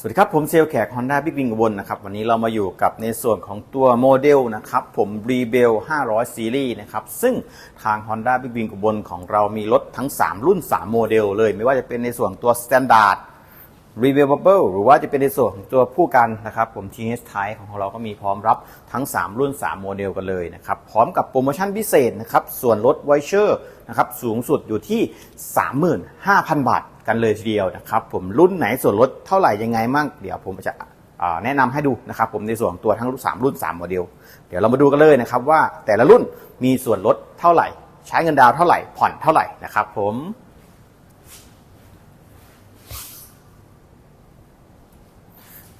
สวัสดีครับ ผมเซลลแขก Honda Big Wing อุบลนะครับ วันนี้เรามาอยู่กับในส่วนของตัวโมเดลนะครับ ผม Rebel 500 Series นะครับ ซึ่งทาง Honda Big Wing อุบลของเรามีรถทั้ง 3 รุ่น 3 โมเดลเลย ไม่ว่าจะเป็นในส่วนตัว Standard Rebel Bubble หรือว่าจะเป็นในส่วนของตัวผู้กันนะครับ ผม TH Type ของเราก็มีพร้อมรับทั้ง 3 รุ่น 3 โมเดลกันเลยนะครับ พร้อมกับโปรโมชั่นพิเศษนะครับ ส่วนลดไวเชอร์ นะครับ สูงสุดอยู่ที่ 35,000 บาทกันเลยทีเดียวนะครับ ผมรุ่นไหนส่วนลดเท่าไหร่ยังไงมั่งเดี๋ยวผมจะแนะนำให้ดูนะครับผมในส่วนตัวทั้งสามรุ่น3โมเดล เดี๋ยวเรามาดูกันเลยนะครับว่าแต่ละรุ่นมีส่วนลดเท่าไหร่ ใช้เงินดาวเท่าไหร่ ผ่อนเท่าไหร่นะครับผม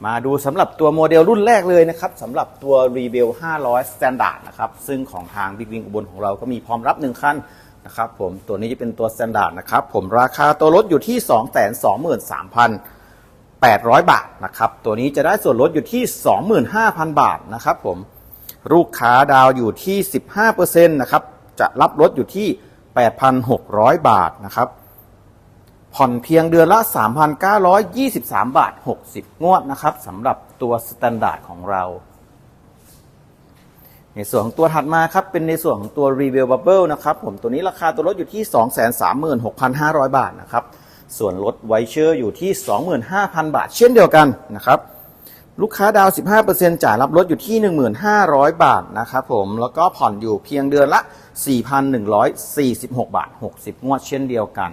มาดูสำหรับตัวโมเดลรุ่นแรกเลยนะครับสำหรับตัว Rebel 500 Standard นะครับ ซึ่งของทาง Big Wing อุบลของเราก็มีพร้อมรับ 1 คัน นะครับผมตัวนี้จะเป็นตัว Standard นะครับผมราคาตัวรถอยู่ที่ 223,800 บาทนะครับตัวนี้จะได้ส่วนลดอยู่ที่ 25,000 บาทนะครับผมลูกค้าดาวอยู่ที่ 15%นะครับจะรับลดอยู่ที่ 8,600 บาทนะครับผ่อนเพียงเดือนละ 3,923 บาท 60 งวดนะครับสำหรับตัวสแตนดาร์ดของเรา ในส่วนของตัวถัดมาครับเป็นในส่วนของตัว Rebel Bubble นะครับผมตัวนี้ราคาตัวรถอยู่ที่ 236,500 บาทนะครับส่วนลดไวเชอร์อยู่ที่ 25,000 บาท เช่นเดียวกันนะครับลูกค้าดาว 15%จ่ายรับลดอยู่ที่ 1,500 บาทนะครับผมแล้วก็ผ่อนอยู่เพียงเดือนละ 4,146 บาท 60 งวดเช่นเดียวกัน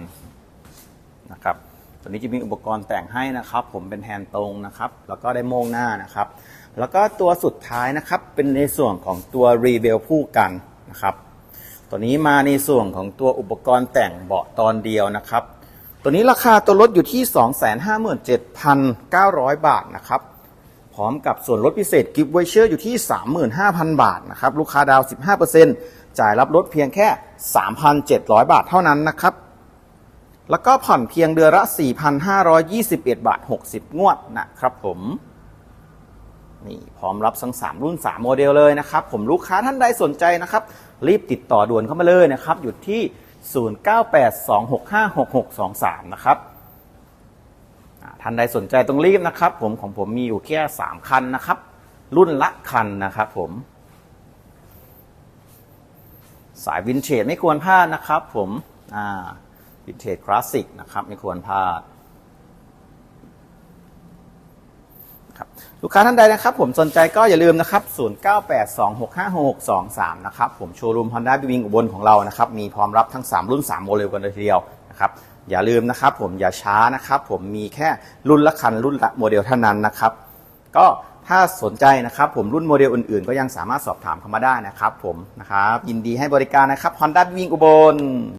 นะครับตัวนี้จะมีอุปกรณ์แต่งให้นะครับ ผมเป็นแฮนด์ตรงนะครับ แล้วก็ได้โมงหน้านะครับ แล้วก็ตัวสุดท้ายนะครับเป็นในส่วนของตัวรีเบลคู่กันนะครับ ตัวนี้มาในส่วนของตัวอุปกรณ์แต่งเบาะตอนเดียวนะครับ ตัวนี้ราคาตัวรถอยู่ที่ 257,900 บาทนะครับ พร้อมกับส่วนลดพิเศษกิฟต์ไวเชอร์อยู่ที่ 35,000 บาทนะครับ ลูกค้าดาว 15%จ่ายรับลดเพียงแค่ 3,700 บาทเท่านั้นนะครับแล้วก็ผ่อนเพียงเดือนละ 4,521 บาท 60 งวดนะครับผม นี่พร้อมรับทั้ง 3 รุ่น 3 โมเดลเลยนะครับ ผมลูกค้าท่านใดสนใจนะครับ รีบติดต่อด่วนเข้ามาเลยนะครับ อยู่ที่ 0982656623 นะครับท่านใดสนใจต้องรีบนะครับ ผมของผมมีอยู่แค่ 3 คันนะครับ รุ่นละคันนะครับผม สายวินเทจไม่ควรพลาดนะครับ ผมอ่าวินเทจคลาสสิกนะครับ ไม่ควรพลาดครับ ลูกค้าท่านใดนะครับ ผมสนใจก็อย่าลืมนะครับ 0982656623 นะครับ ผมโชว์รูม Honda b วิงอุบลของเรานะครับ มีพร้อมรับทั้ง 3 รุ่น 3 โมเดลกันเลยทีเดียวนะครับ อย่าลืมนะครับ ผมอย่าช้านะครับ ผมมีแค่รุ่นละคันรุ่นละโมเดลเท่านั้นนะครับ ก็ถ้าสนใจนะครับผมรุ่นโมเดลอื่นๆ ก็ยังสามารถสอบถามเข้ามาได้นะครับ ผมนะครับยินดีให้บริการนะครับ Honda b วิงอุบล